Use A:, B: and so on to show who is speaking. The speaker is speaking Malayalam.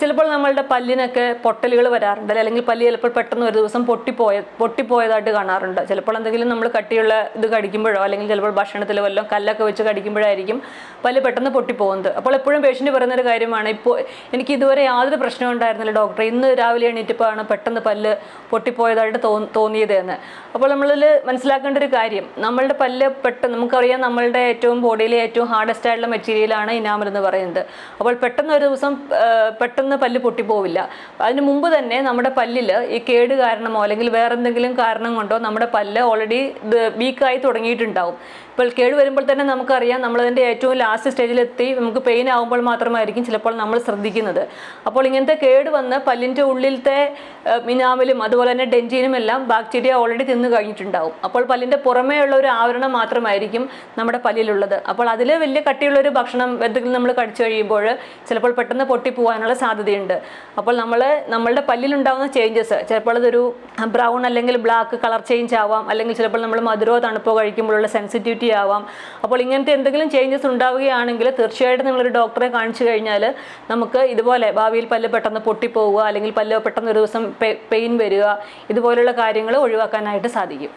A: ചിലപ്പോൾ നമ്മളുടെ പല്ലിനൊക്കെ പൊട്ടലുകൾ വരാറുണ്ട്. അല്ലെങ്കിൽ പല്ല് ചിലപ്പോൾ പെട്ടെന്ന് ഒരു ദിവസം പൊട്ടിപ്പോയ പൊട്ടിപ്പോയതായിട്ട് കാണാറുണ്ട്. ചിലപ്പോൾ എന്തെങ്കിലും നമ്മൾ കട്ടിയുള്ള ഇത് കടിക്കുമ്പോഴോ അല്ലെങ്കിൽ ചിലപ്പോൾ ഭക്ഷണത്തിൽ വല്ലതും കല്ലൊക്കെ വെച്ച് കടിക്കുമ്പോഴായിരിക്കും പല്ല് പെട്ടെന്ന് പൊട്ടിപ്പോകുന്നത് അപ്പോൾ എപ്പോഴും പേഷ്യന്റ് പറയുന്ന ഒരു കാര്യമാണ് ഇപ്പോൾ എനിക്ക് ഇതുവരെ യാതൊരു പ്രശ്നവും ഉണ്ടായിരുന്നില്ല ഡോക്ടർ ഇന്ന് രാവിലെ എണീറ്റപ്പോഴാണ് പെട്ടെന്ന് പല്ല് പൊട്ടിപ്പോയതായിട്ട് തോ തോന്നിയത് എന്ന് അപ്പോൾ നമ്മളിൽ മനസ്സിലാക്കേണ്ട ഒരു കാര്യം നമ്മളുടെ പല്ല് പെട്ടെന്ന് നമുക്കറിയാം നമ്മളുടെ ഏറ്റവും ബോഡിയിലെ ഏറ്റവും ഹാർഡസ്റ്റ് ആയിട്ടുള്ള മെറ്റീരിയലാണ് ഇനാമൽ എന്ന് പറയുന്നത്. അപ്പോൾ പെട്ടെന്ന് ഒരു ദിവസം ആ, പെട്ടെന്ന് പല്ല് പൊട്ടിപ്പോവില്ല. അതിന് മുമ്പ് തന്നെ നമ്മുടെ പല്ലിൽ ഈ കേട് കാരണമോ അല്ലെങ്കിൽ വേറെ എന്തെങ്കിലും കാരണം കൊണ്ടോ നമ്മുടെ പല്ല് ഓൾറെഡി വീക്കായി തുടങ്ങിയിട്ടുണ്ടാവും. ഇപ്പോൾ കേട് വരുമ്പോൾ തന്നെ നമുക്കറിയാം നമ്മളതിന്റെ ഏറ്റവും ലാസ്റ്റ് സ്റ്റേജിലെത്തി നമുക്ക് പെയിൻ ആകുമ്പോൾ മാത്രമായിരിക്കും ചിലപ്പോൾ നമ്മൾ ശ്രദ്ധിക്കുന്നത്. അപ്പോൾ ഇങ്ങനത്തെ കേട് വന്ന് പല്ലിന്റെ ഉള്ളിലത്തെ മിനാമിലും അതുപോലെ തന്നെ ഡെന്റിനും എല്ലാം ബാക്ടീരിയ ഓൾറെഡി തിന്നു കഴിഞ്ഞിട്ടുണ്ടാവും. അപ്പോൾ പല്ലിന്റെ പുറമേ ഉള്ള ഒരു ആവരണം മാത്രമായിരിക്കും നമ്മുടെ പല്ലിലുള്ളത്. അപ്പോൾ അതിൽ വലിയ കട്ടിയുള്ള ഒരു ഭക്ഷണം എന്തെങ്കിലും നമ്മൾ കടിച്ചു കഴിയുമ്പോൾ ചിലപ്പോൾ പെട്ടെന്ന് പൊട്ടിപ്പോകാനുള്ള സാധ്യതയുണ്ട്. അപ്പോൾ നമ്മൾ നമ്മളുടെ പല്ലിലുണ്ടാകുന്ന ചേഞ്ചസ് ചിലപ്പോൾ അതൊരു ബ്രൗൺ അല്ലെങ്കിൽ ബ്ലാക്ക് കളർ ചേഞ്ച് ആവാം അല്ലെങ്കിൽ ചിലപ്പോൾ നമ്മൾ മധുരമോ തണുപ്പോ കഴിക്കുമ്പോഴുള്ള സെൻസിറ്റിവിറ്റി ആവാം. അപ്പോൾ ഇങ്ങനത്തെ എന്തെങ്കിലും ചേഞ്ചസ് ഉണ്ടാവുകയാണെങ്കിൽ തീർച്ചയായിട്ടും നിങ്ങളൊരു ഡോക്ടറെ കാണിച്ചു കഴിഞ്ഞാൽ നമുക്ക് ഇതുപോലെ ഭാവിയിൽ പല്ല് പെട്ടെന്ന് പൊട്ടിപ്പോവുക അല്ലെങ്കിൽ പല്ല് പെട്ടെന്ന് ഒരു ദിവസം പെയിൻ വരിക ഇതുപോലുള്ള കാര്യങ്ങൾ ഒഴിവാക്കാനായിട്ട് സാധിക്കും.